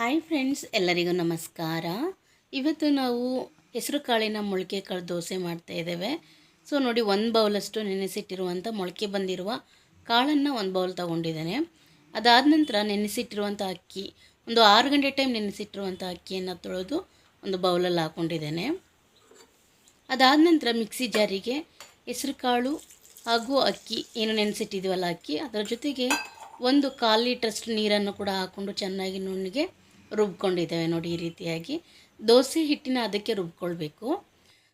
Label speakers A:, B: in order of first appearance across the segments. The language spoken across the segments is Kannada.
A: ಹಾಯ್ ಫ್ರೆಂಡ್ಸ್, ಎಲ್ಲರಿಗೂ ನಮಸ್ಕಾರ. ಇವತ್ತು ನಾವು ಹೆಸರು ಕಾಳಿನ ಮೊಳಕೆ ಕಾಳು ದೋಸೆ ಮಾಡ್ತಾ ಇದ್ದೇವೆ. ಸೊ ನೋಡಿ, ಒಂದು ಬೌಲಷ್ಟು ನೆನೆಸಿಟ್ಟಿರುವಂಥ ಮೊಳಕೆ ಬಂದಿರುವ ಕಾಳನ್ನು ಒಂದು ಬೌಲ್ ತೊಗೊಂಡಿದ್ದೇನೆ. ಅದಾದ ನಂತರ ನೆನೆಸಿಟ್ಟಿರುವಂಥ ಅಕ್ಕಿ, ಒಂದು ಆರು ಗಂಟೆ ಟೈಮ್ ನೆನೆಸಿಟ್ಟಿರುವಂಥ ಅಕ್ಕಿಯನ್ನು ತೊಳೆದು ಒಂದು ಬೌಲಲ್ಲಿ ಹಾಕ್ಕೊಂಡಿದ್ದೇನೆ ಅದಾದ ನಂತರ ಮಿಕ್ಸಿ ಜಾರಿಗೆ ಹೆಸರು ಕಾಳು ಹಾಗೂ ಅಕ್ಕಿ ಏನು ನೆನೆಸಿಟ್ಟಿದ್ದೀವಲ್ಲ ಅಕ್ಕಿ, ಅದರ ಜೊತೆಗೆ ಒಂದು ಕಾಲು ಲೀಟ್ರಷ್ಟು ನೀರನ್ನು ಕೂಡ ಹಾಕ್ಕೊಂಡು ಚೆನ್ನಾಗಿ ನುಣ್ಣಗೆ ರುಬ್ಕೊಂಡಿದ್ದೇವೆ ನೋಡಿ ಈ ರೀತಿಯಾಗಿ. ದೋಸೆ ಹಿಟ್ಟಿನ ಅದಕ್ಕೆ ರುಬ್ಕೊಳ್ಬೇಕು.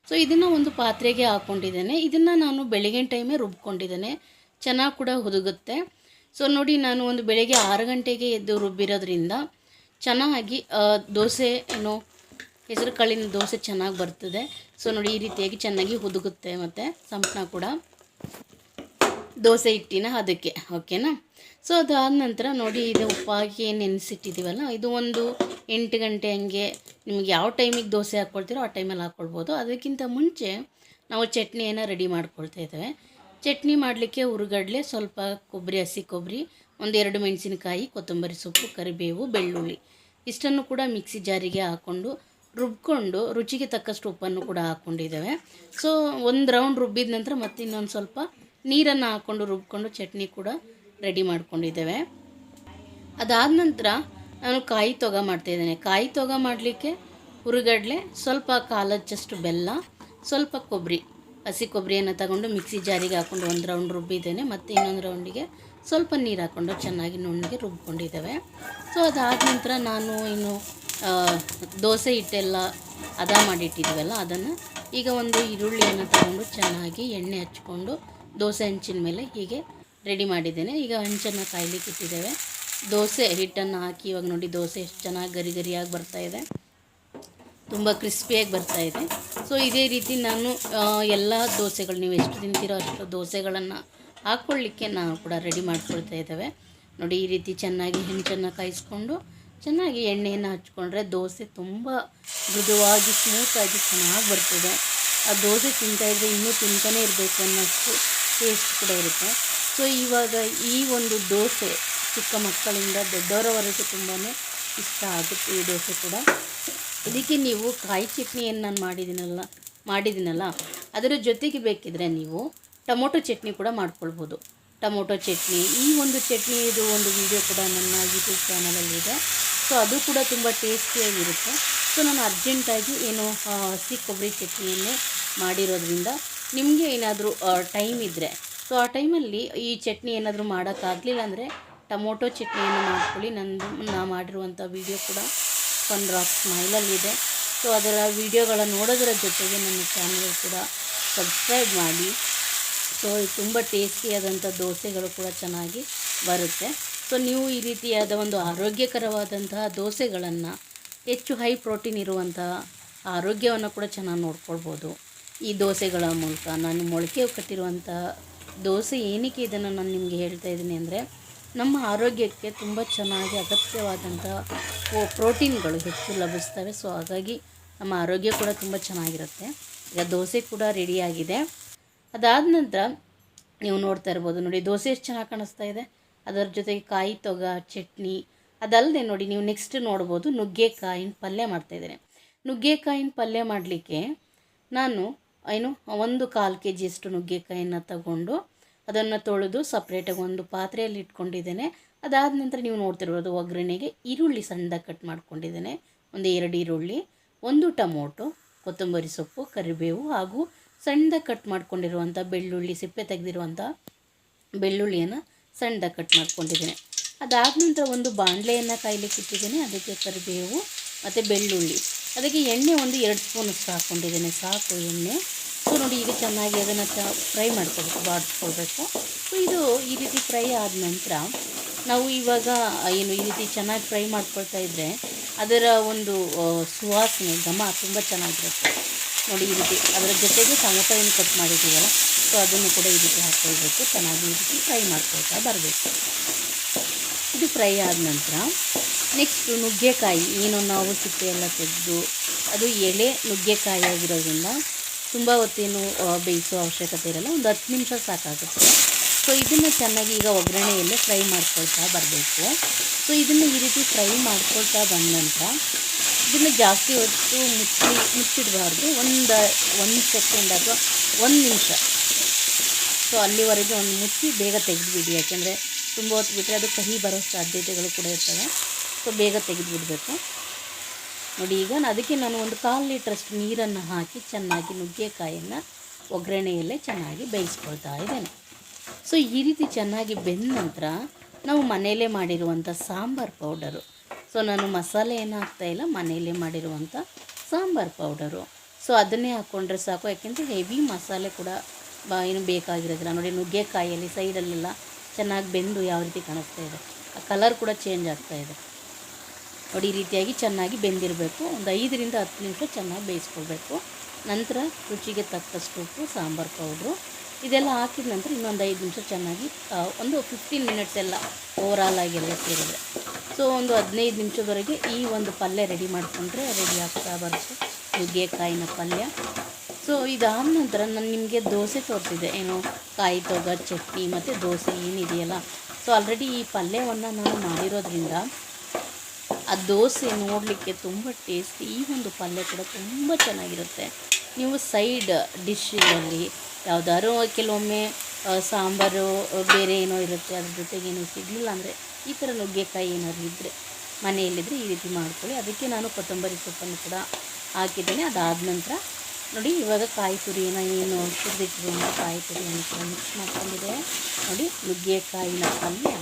A: ಸೊ ಇದನ್ನು ಒಂದು ಪಾತ್ರೆಗೆ ಹಾಕ್ಕೊಂಡಿದ್ದೇನೆ ಇದನ್ನು ನಾನು ಬೆಳಗಿನ ಟೈಮೇ ರುಬ್ಕೊಂಡಿದ್ದೇನೆ. ಚೆನ್ನಾಗಿ ಕೂಡ ಹುದುಗುತ್ತೆ. ಸೊ ನೋಡಿ ನಾನು ಒಂದು ಬೆಳಗ್ಗೆ ಆರು ಗಂಟೆಗೆ ಎದ್ದು ರುಬ್ಬಿರೋದ್ರಿಂದ ಚೆನ್ನಾಗಿ ದೋಸೆ, ಏನು, ಹೆಸರು ಕಾಳಿನ ದೋಸೆ ಚೆನ್ನಾಗಿ ಬರ್ತದೆ. ಸೊ ನೋಡಿ ಈ ರೀತಿಯಾಗಿ ಚೆನ್ನಾಗಿ ಹುದುಗುತ್ತೆ ಮತ್ತು ಸಂಪ್ನ ಕೂಡ. ದೋಸೆ ಹಿಟ್ಟಿನ ಅದಕ್ಕೆ ಓಕೆನಾ ಸೊ ಅದಾದ ನಂತರ ನೋಡಿ ಇದು ಉಪ್ಪಾಗಿ ನೆನೆಸಿಟ್ಟಿದ್ದೀವಲ್ಲ ಇದು ಒಂದು ಎಂಟು ಗಂಟೆ ಹಂಗೆ ನಿಮ್ಗೆ ಯಾವ ಟೈಮಿಗೆ ದೋಸೆ ಹಾಕ್ಕೊಳ್ತೀರೋ ಆ ಟೈಮಲ್ಲಿ ಹಾಕ್ಕೊಳ್ಬೋದು ಅದಕ್ಕಿಂತ ಮುಂಚೆ ನಾವು ಚಟ್ನಿಯನ್ನು ರೆಡಿ ಮಾಡ್ಕೊಳ್ತಾ ಇದ್ದೇವೆ. ಚಟ್ನಿ ಮಾಡಲಿಕ್ಕೆ ಉರುಗಡ್ಲೆ ಸ್ವಲ್ಪ ಕೊಬ್ಬರಿ ಹಸಿ ಕೊಬ್ಬರಿ ಒಂದೆರಡು ಮೆಣಸಿನಕಾಯಿ, ಕೊತ್ತಂಬರಿ ಸೊಪ್ಪು, ಕರಿಬೇವು, ಬೆಳ್ಳುಳ್ಳಿ ಇಷ್ಟನ್ನು ಕೂಡ ಮಿಕ್ಸಿ ಜಾರಿಗೆ ಹಾಕ್ಕೊಂಡು ರುಬ್ಕೊಂಡು ರುಚಿಗೆ ತಕ್ಕಷ್ಟು ಉಪ್ಪನ್ನು ಕೂಡ ಹಾಕ್ಕೊಂಡಿದ್ದೇವೆ ಸೊ ಒಂದು ರೌಂಡ್ ರುಬ್ಬಿದ ನಂತರ ಮತ್ತೆ ಇನ್ನೊಂದು ಸ್ವಲ್ಪ ನೀರನ್ನು ಹಾಕ್ಕೊಂಡು ರುಬ್ಕೊಂಡು ಚಟ್ನಿ ಕೂಡ ರೆಡಿ ಮಾಡ್ಕೊಂಡಿದ್ದೇವೆ. ಅದಾದ ನಂತರ ನಾನು ಕಾಯಿ ತೊಗ ಮಾಡ್ತಾಯಿದ್ದೇನೆ ಕಾಯಿ ತೊಗ ಮಾಡಲಿಕ್ಕೆ ಹುರುಗಡ್ಲೆ, ಸ್ವಲ್ಪ ಕಾಲಚ್ಚಷ್ಟು ಬೆಲ್ಲ, ಸ್ವಲ್ಪ ಕೊಬ್ಬರಿ. ಹಸಿ ಕೊಬ್ಬರಿಯನ್ನು ತಗೊಂಡು ಮಿಕ್ಸಿ ಜಾರಿಗೆ ಹಾಕ್ಕೊಂಡು ಒಂದು ರೌಂಡ್ ರುಬ್ಬಿದ್ದೇನೆ. ಮತ್ತು ಇನ್ನೊಂದು ರೌಂಡಿಗೆ ಸ್ವಲ್ಪ ನೀರು ಹಾಕ್ಕೊಂಡು ಚೆನ್ನಾಗಿ ನುಣ್ಣಗೆ ರುಬ್ಕೊಂಡಿದ್ದೇವೆ. ಸೊ ಅದಾದ ನಂತರ ನಾನು ಇನ್ನು ದೋಸೆ ಹಿಟ್ಟೆಲ್ಲ ಹದ ಮಾಡಿಟ್ಟಿದ್ದೀವಲ್ಲ ಅದನ್ನು ಈಗ ಒಂದು ಈರುಳ್ಳಿಯನ್ನು ತಗೊಂಡು ಚೆನ್ನಾಗಿ ಎಣ್ಣೆ ಹಚ್ಕೊಂಡು ದೋಸೆ ಹಂಚಿನ ಮೇಲೆ ಹೀಗೆ ರೆಡಿ ಮಾಡಿದ್ದೇನೆ. ಈಗ ಹಂಚನ್ನು ಕಾಯ್ಲಿಕ್ಕೆ ಇಟ್ಟಿದ್ದೇವೆ. ದೋಸೆ, ಹಿಟ್ಟನ್ನು ಹಾಕಿ ಇವಾಗ ನೋಡಿ ದೋಸೆ ಎಷ್ಟು ಚೆನ್ನಾಗಿ ಗರಿ ಗರಿಯಾಗಿ ಬರ್ತಾ ಇದೆ. ತುಂಬ ಕ್ರಿಸ್ಪಿಯಾಗಿ ಬರ್ತಾ ಇದೆ. ಸೊ ಇದೇ ರೀತಿ ನಾನು ಎಲ್ಲ ದೋಸೆಗಳು ನೀವು ಎಷ್ಟು ತಿಂತೀರೋ ಅಷ್ಟು ದೋಸೆಗಳನ್ನು ಹಾಕ್ಕೊಳ್ಳಿಕ್ಕೆ ನಾವು ಕೂಡ ರೆಡಿ ಮಾಡ್ಕೊಳ್ತಾ ಇದ್ದೇವೆ. ನೋಡಿ, ಈ ರೀತಿ ಚೆನ್ನಾಗಿ ಹೆಂಚನ್ನು ಕಾಯಿಸ್ಕೊಂಡು ಚೆನ್ನಾಗಿ ಎಣ್ಣೆಯನ್ನು ಹಚ್ಕೊಂಡ್ರೆ ದೋಸೆ ತುಂಬ ಮೃದುವಾಗಿ, ಸ್ಮೂತಾಗಿ ಚೆನ್ನಾಗಿ ಬರ್ತದೆ. ಆ ದೋಸೆ ತಿಂತಾಯಿದ್ರೆ ಇನ್ನೂ ತಿಂತಾನೇ ಇರಬೇಕು ಅನ್ನೋಷ್ಟು ಟೇಸ್ಟ್ ಕೂಡ ಇರುತ್ತೆ. ಸೊ, ಇವಾಗ ಈ ಒಂದು ದೋಸೆ ಚಿಕ್ಕ ಮಕ್ಕಳಿಂದ ದೊಡ್ಡವರವರೆಗೂ ತುಂಬಾ ಇಷ್ಟ ಆಗುತ್ತೆ ಈ ದೋಸೆ ಕೂಡ. ಇದಕ್ಕೆ ನೀವು ಕಾಯಿ ಚಟ್ನಿಯನ್ನು ನಾನು ಮಾಡಿದ್ದೀನಲ್ಲ ಮಾಡಿದ್ದೀನಲ್ಲ ಅದರ ಜೊತೆಗೆ ಬೇಕಿದ್ರೆ ನೀವು ಟೊಮೊಟೊ ಚಟ್ನಿ ಕೂಡ ಮಾಡ್ಕೊಳ್ಬೋದು. ಟೊಮೊಟೊ ಚಟ್ನಿ, ಈ ಒಂದು ಚಟ್ನಿ ಇದು ಒಂದು ವಿಡಿಯೋ ಕೂಡ ನನ್ನ ಯೂಟ್ಯೂಬ್ ಚಾನಲಲ್ಲಿದೆ ಸೊ, ಅದು ಕೂಡ ತುಂಬ ಟೇಸ್ಟಿಯಾಗಿರುತ್ತೆ ಸೊ, ನಾನು ಅರ್ಜೆಂಟಾಗಿ ಏನು ಹಸಿ ಕೊಬ್ಬರಿ ಚಟ್ನಿಯನ್ನೇ ಮಾಡಿರೋದ್ರಿಂದ ನಿಮಗೆ ಏನಾದರೂ ಟೈಮ್ ಇದ್ದರೆ ಸೊ ಆ ಟೈಮಲ್ಲಿ ಈ ಚಟ್ನಿ ಏನಾದರೂ ಮಾಡೋಕ್ಕಾಗಲಿಲ್ಲ ಅಂದರೆ ಟೊಮೊಟೊ ಚಟ್ನಿಯನ್ನು ಮಾಡ್ಕೊಳ್ಳಿ. ನಂದು, ನಾ ಮಾಡಿರುವಂಥ ವಿಡಿಯೋ ಕೂಡ ಫನ್ ರಾಕ್ ಸ್ಮೈಲಲ್ಲಿದೆ ಸೊ ಅದರ ವಿಡಿಯೋಗಳ ನೋಡೋದರ ಜೊತೆಗೆ ನನ್ನ ಚಾನಲ್ ಕೂಡ ಸಬ್ಸ್ಕ್ರೈಬ್ ಮಾಡಿ. ಸೊ ತುಂಬ ಟೇಸ್ಟಿಯಾದಂಥ ದೋಸೆಗಳು ಕೂಡ ಚೆನ್ನಾಗಿ ಬರುತ್ತೆ. ಸೊ ನೀವು ಈ ರೀತಿಯಾದ ಒಂದು ಆರೋಗ್ಯಕರವಾದಂತಹ ದೋಸೆಗಳನ್ನು, ಹೆಚ್ಚು ಹೈ ಪ್ರೋಟೀನ್ ಇರುವಂತಹ ಆರೋಗ್ಯವನ್ನು ಕೂಡ ಚೆನ್ನಾಗಿ ನೋಡ್ಕೊಳ್ಬೋದು. ಈ ದೋಸೆಗಳ ಮೂಲಕ ನಾನು ಮೊಳಕೆ ಕಟ್ಟಿರುವಂಥ ದೋಸೆ ಏನಕ್ಕೆ ಇದನ್ನು ನಾನು ನಿಮಗೆ ಹೇಳ್ತಾ ಇದ್ದೀನಿ ಅಂದರೆ ನಮ್ಮ ಆರೋಗ್ಯಕ್ಕೆ ತುಂಬ ಚೆನ್ನಾಗಿ ಅಗತ್ಯವಾದಂಥ ಪ್ರೋಟೀನ್ಗಳು ಹೆಚ್ಚು ಲಭಿಸ್ತವೆ. ಸೊ ಹಾಗಾಗಿ ನಮ್ಮ ಆರೋಗ್ಯ ಕೂಡ ತುಂಬ ಚೆನ್ನಾಗಿರುತ್ತೆ. ಈಗ ದೋಸೆ ಕೂಡ ರೆಡಿಯಾಗಿದೆ. ಅದಾದ ನಂತರ ನೀವು ನೋಡ್ತಾ ಇರ್ಬೋದು, ನೋಡಿ ದೋಸೆ ಎಷ್ಟು ಚೆನ್ನಾಗಿ ಕಾಣಿಸ್ತಾ ಇದೆ. ಅದರ ಜೊತೆಗೆ ಕಾಯಿ ತೊಗ, ಚಟ್ನಿ, ಅದಲ್ಲದೆ ನೋಡಿ ನೀವು ನೆಕ್ಸ್ಟ್ ನೋಡ್ಬೋದು ನುಗ್ಗೆಕಾಯಿನ ಪಲ್ಯ ಮಾಡ್ತಾಯಿದ್ದೇನೆ ನುಗ್ಗೆಕಾಯಿನ ಪಲ್ಯ ಮಾಡಲಿಕ್ಕೆ ನಾನು ಏನು, ಒಂದು ಕಾಲು ಕೆ ಜಿಯಷ್ಟು ನುಗ್ಗೆಕಾಯಿನ ತಗೊಂಡು ಅದನ್ನು ತೊಳೆದು ಸಪ್ರೇಟಾಗಿ ಒಂದು ಪಾತ್ರೆಯಲ್ಲಿ ಇಟ್ಕೊಂಡಿದ್ದೇನೆ. ಅದಾದ ನಂತರ ನೀವು ನೋಡ್ತಿರ್ಬೋದು ಒಗ್ಗರಣೆಗೆ ಈರುಳ್ಳಿ ಸಣ್ಣದಾಗಿ ಕಟ್ ಮಾಡ್ಕೊಂಡಿದ್ದೇನೆ. ಒಂದು ಎರಡು ಈರುಳ್ಳಿ, ಒಂದು ಟೊಮೊಟೊ, ಕೊತ್ತಂಬರಿ ಸೊಪ್ಪು, ಕರಿಬೇವು ಹಾಗೂ ಸಣ್ಣದಾಗಿ ಕಟ್ ಮಾಡ್ಕೊಂಡಿರುವಂಥ ಬೆಳ್ಳುಳ್ಳಿ, ಸಿಪ್ಪೆ ತೆಗೆದಿರುವಂಥ ಬೆಳ್ಳುಳ್ಳಿಯನ್ನು ಸಣ್ಣದಾಗಿ ಕಟ್ ಮಾಡ್ಕೊಂಡಿದ್ದೇನೆ. ಅದಾದ ನಂತರ ಒಂದು ಬಾಣಲೆಯನ್ನು ಕಾಯ್ಲಿಕ್ಕೆ ಇಟ್ಟಿದ್ದೇನೆ. ಅದಕ್ಕೆ ಕರಿಬೇವು ಮತ್ತು ಬೆಳ್ಳುಳ್ಳಿ. ಅದಕ್ಕೆ ಎಣ್ಣೆ ಒಂದು ಎರಡು ಸ್ಪೂನಷ್ಟು ಹಾಕ್ಕೊಂಡಿದ್ದೇನೆ ಸಾಕು ಎಣ್ಣೆ. ಚೆನ್ನಾಗಿ ಅದನ್ನು ಫ್ರೈ ಮಾಡ್ಕೊಬೇಕು, ಬಾಡಿಸ್ಕೊಳ್ಬೇಕು. ಸೊ ಇದು ಈ ರೀತಿ ಫ್ರೈ ಆದ ನಂತರ ನಾವು ಇವಾಗ ಏನು ಈ ರೀತಿ ಚೆನ್ನಾಗಿ ಫ್ರೈ ಮಾಡ್ಕೊಳ್ತಾ ಇದ್ದರೆ ಅದರ ಒಂದು ಸುವಾಸನೆ, ಘಮ ತುಂಬ ಚೆನ್ನಾಗಿರುತ್ತೆ. ನೋಡಿ ಈ ರೀತಿ ಅದರ ಜೊತೆಗೆ ಟೊಮೊಟೊ ಏನು ಕಟ್ ಮಾಡಿದ್ದೀವಲ್ಲ, ಸೊ ಅದನ್ನು ಕೂಡ ಈ ರೀತಿ ಹಾಕ್ಕೊಳ್ಬೇಕು. ಚೆನ್ನಾಗಿ ಈ ರೀತಿ ಫ್ರೈ ಮಾಡ್ಕೊಳ್ತಾ ಬರಬೇಕು. ಇದು ಫ್ರೈ ಆದ ನಂತರ ನೆಕ್ಸ್ಟು ನುಗ್ಗೆಕಾಯಿ, ಏನು ನಾವು ಸಿಪ್ಪೆ ಎಲ್ಲ ತೆಗೆದು ಅದು ಎಳೆ ನುಗ್ಗೆಕಾಯಿ ಆಗಿರೋದ್ರಿಂದ ತುಂಬ ಹೊತ್ತೇನು ಬೇಯಿಸೋ ಅವಶ್ಯಕತೆ ಇರಲ್ಲ, ಒಂದು ಹತ್ತು ನಿಮಿಷ ಸಾಕಾಗುತ್ತೆ. ಸೊ ಇದನ್ನು ಚೆನ್ನಾಗಿ ಈಗ ಒಗ್ಗರಣೆಯಲ್ಲೇ ಫ್ರೈ ಮಾಡ್ಕೊಳ್ತಾ ಬರಬೇಕು. ಸೊ ಇದನ್ನು ಈ ರೀತಿ ಫ್ರೈ ಮಾಡ್ಕೊಳ್ತಾ ಬಂದ ನಂತರ ಇದನ್ನು ಜಾಸ್ತಿ ಹೊತ್ತು ಮುಚ್ಚಿ, ಮುಚ್ಚಿಡಬಾರ್ದು. ಒಂದು ಒಂದು ಸೆಕೆಂಡ್ ಅಥವಾ ಒಂದು ನಿಮಿಷ. ಸೊ ಅಲ್ಲಿವರೆಗೆ ಒಂದು ಮುಚ್ಚಿ ಬೇಗ ತೆಗೆದುಬಿಡಿ. ಯಾಕೆಂದರೆ ತುಂಬ ಹೊತ್ತು ಬಿಟ್ಟರೆ ಅದು ಕಹಿ ಬರೋ ಸಾಧ್ಯತೆಗಳು ಕೂಡ ಇರ್ತವೆ. ಸೊ ಬೇಗ ತೆಗೆದುಬಿಡಬೇಕು. ನೋಡಿ, ಈಗ ಅದಕ್ಕೆ ನಾನು ಒಂದು ಕಾಲು ಲೀಟ್ರಷ್ಟು ನೀರನ್ನು ಹಾಕಿ ಚೆನ್ನಾಗಿ ನುಗ್ಗೆಕಾಯನ್ನು ಒಗ್ಗರಣೆಯಲ್ಲೇ ಚೆನ್ನಾಗಿ ಬೇಯಿಸ್ಕೊಳ್ತಾ ಇದ್ದೇನೆ. ಸೊ ಈ ರೀತಿ ಚೆನ್ನಾಗಿ ಬೆಂದ ನಂತರ ನಾವು ಮನೆಯಲ್ಲೇ ಮಾಡಿರುವಂಥ ಸಾಂಬಾರು ಪೌಡರು. ಸೊ ನಾನು ಮಸಾಲೆ ಏನು ಹಾಕ್ತಾಯಿಲ್ಲ ಮನೆಯಲ್ಲೇ ಮಾಡಿರುವಂಥ ಸಾಂಬಾರು ಪೌಡರು. ಸೊ ಅದನ್ನೇ ಹಾಕ್ಕೊಂಡ್ರೆ ಸಾಕು, ಯಾಕೆಂದರೆ ಹೆವಿ ಮಸಾಲೆ ಕೂಡ ಬಾ ಏನು ಬೇಕಾಗಿರೋದಿಲ್ಲ. ನೋಡಿ, ನುಗ್ಗೆಕಾಯಲ್ಲಿ ಸೈಡಲ್ಲೆಲ್ಲ ಚೆನ್ನಾಗಿ ಬೆಂದು ಯಾವ ರೀತಿ ಕಾಣಿಸ್ತಾ ಇದೆ. ಆ ಕಲರ್ ಕೂಡ ಚೇಂಜ್ ಆಗ್ತಾ ಇದೆ. ನೋಡಿ ರೀತಿಯಾಗಿ ಚೆನ್ನಾಗಿ ಬೆಂದಿರಬೇಕು. ಒಂದು ಐದರಿಂದ ಹತ್ತು ನಿಮಿಷ ಚೆನ್ನಾಗಿ ಬೇಯಿಸ್ಕೊಳ್ಬೇಕು. ನಂತರ ರುಚಿಗೆ ತಕ್ಕಷ್ಟು ಉಪ್ಪು, ಸಾಂಬಾರು ಪೌಡ್ರು. ಇದೆಲ್ಲ ಹಾಕಿದ ನಂತರ ಇನ್ನೊಂದು ಐದು ನಿಮಿಷ ಚೆನ್ನಾಗಿ ಒಂದು ಫಿಫ್ಟೀನ್ ಮಿನಿಟ್ಸ್ ಎಲ್ಲ ಓವರಾಲ್ ಆಗಿ ಎಲ್ಲ ಸೇರಿದ್ರೆ. ಸೊ ಒಂದು ಹದಿನೈದು ನಿಮಿಷದವರೆಗೆ ಈ ಒಂದು ಪಲ್ಯ ರೆಡಿ ಮಾಡಿಕೊಂಡ್ರೆ ರೆಡಿ ಆಗ್ತಾ ಬರುತ್ತೆ. ನುಗ್ಗೆಕಾಯಿನ ಪಲ್ಯ. ಸೊ ಇದಾದ ನಂತರ ನಾನು ನಿಮಗೆ ದೋಸೆ ತೋರಿಸಿದೆ. ಏನು, ಕಾಯಿ ತೊಗ, ಚಟ್ನಿ, ಮತ್ತು ದೋಸೆ ಏನಿದೆಯಲ್ಲ. ಸೊ ಆಲ್ರೆಡಿ ಈ ಪಲ್ಯವನ್ನು ನಾನು ಮಾಡಿರೋದ್ರಿಂದ ಆ ದೋಸೆ ನೋಡಲಿಕ್ಕೆ ತುಂಬ ಟೇಸ್ಟಿ, ಈ ಒಂದು ಪಲ್ಯ ಕೂಡ ತುಂಬ ಚೆನ್ನಾಗಿರುತ್ತೆ. ನೀವು ಸೈಡ್ ಡಿಶ್ಶಲ್ಲಿ ಯಾವುದಾದ್ರು ಕೆಲವೊಮ್ಮೆ ಸಾಂಬಾರು, ಬೇರೆ ಏನೋ ಇರುತ್ತೆ, ಅದ್ರ ಜೊತೆಗೆ ಏನೂ ಸಿಗಲಿಲ್ಲ ಅಂದರೆ ಈ ಥರ ನುಗ್ಗೆಕಾಯಿ ಏನಾದ್ರು ಇದ್ದರೆ ಮನೆಯಲ್ಲಿದ್ದರೆ ಈ ರೀತಿ ಮಾಡ್ಕೊಳ್ಳಿ. ಅದಕ್ಕೆ ನಾನು ಕೊತ್ತಂಬರಿ ಸೊಪ್ಪನ್ನು ಕೂಡ ಹಾಕಿದ್ದೇನೆ. ಅದಾದ ನಂತರ ನೋಡಿ ಇವಾಗ ಕಾಯಿ ತುರಿಯನ್ನು ಏನು ಹುರಿದಿಟ್ಟಿರುವಂಥ ಕಾಯಿ ತುರಿಯನ್ನು ಕೂಡ ಮಿಕ್ಸ್ ಮಾಡ್ಕೊಂಡಿದೆ. ನೋಡಿ ನುಗ್ಗೆಕಾಯಿನ ಪಲ್ಯ.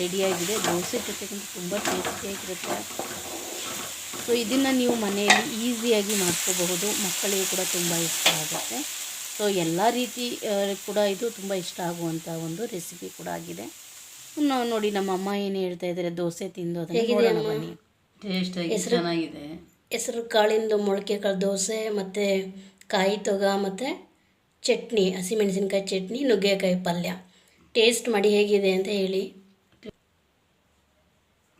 A: ರೆಡಿಯಾಗಿದೆ. ದೋಸೆ ಜೊತೆಗಂತೂ ತುಂಬ ಟೇಸ್ಟಿಯಾಗಿರುತ್ತೆ ಸೊ ಇದನ್ನು ನೀವು ಮನೆಯಲ್ಲಿ ಈಸಿಯಾಗಿ ಮಾಡ್ಕೋಬಹುದು. ಮಕ್ಕಳಿಗೆ ಕೂಡ ತುಂಬ ಇಷ್ಟ ಆಗುತ್ತೆ. ಸೊ ಎಲ್ಲ ರೀತಿ ಕೂಡ ಇದು ತುಂಬ ಇಷ್ಟ ಆಗುವಂಥ ಒಂದು ರೆಸಿಪಿ ಕೂಡ ಆಗಿದೆ. ನಾವು ನೋಡಿ ನಮ್ಮ ಅಮ್ಮ ಏನು ಹೇಳ್ತಾ ಇದ್ದಾರೆ ದೋಸೆ ತಿಂದು ಅದನ್ನು? ಬನ್ನಿ.
B: ಚೆನ್ನಾಗಿದೆ.
C: ಹೆಸರು ಕಾಳಿಂದು ಮೊಳಕೆ ಕಾಳು ದೋಸೆ ಮತ್ತು ಕಾಯಿ ತೊಗ ಮತ್ತು ಚಟ್ನಿ ಹಸಿಮೆಣಸಿನ್ಕಾಯಿ ಚಟ್ನಿ ನುಗ್ಗೆಕಾಯಿ ಪಲ್ಯ. ಟೇಸ್ಟ್ ಮಾಡಿ ಹೇಗಿದೆ ಅಂತ ಹೇಳಿ.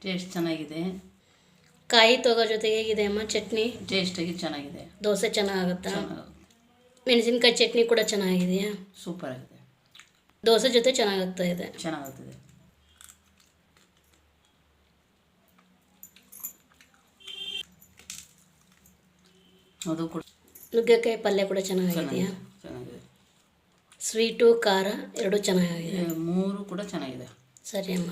B: ಟೇಸ್ಟ್ ಚೆನ್ನಾಗಿದೆ.
C: ಕಾಯಿ ತೊಗ ಜೊತೆಗೆ ಹೇಗಿದೆ ಅಮ್ಮ? ಚಟ್ನಿ?
B: ಟೇಸ್ಟಾಗಿ ಚೆನ್ನಾಗಿದೆ.
C: ದೋಸೆ ಚೆನ್ನಾಗುತ್ತಾ?
B: ಚೆನ್ನಾಗಿ
C: ಮೆಣಸಿನ್ಕಾಯಿ ಚಟ್ನಿ ಕೂಡ ಚೆನ್ನಾಗಿದೆಯಾ?
B: ಸೂಪರ್ ಆಗಿದೆ.
C: ದೋಸೆ ಜೊತೆ ಚೆನ್ನಾಗಾಗ್ತಾ ಇದೆ?
B: ಚೆನ್ನಾಗುತ್ತದೆ. ಅದು ಕೂಡ
C: ನುಗ್ಗೆಕಾಯಿ ಪಲ್ಯ ಕೂಡ ಚೆನ್ನಾಗಿದೆಯಾ?
B: ಚೆನ್ನಾಗಿದೆ ಚೆನ್ನಾಗಿದೆ.
C: ಸ್ವೀಟು ಖಾರ ಎರಡು ಚೆನ್ನಾಗಿದೆ.
B: ಮೂರು ಕೂಡ ಚೆನ್ನಾಗಿದೆ.
C: ಸರಿ ಅಮ್ಮ.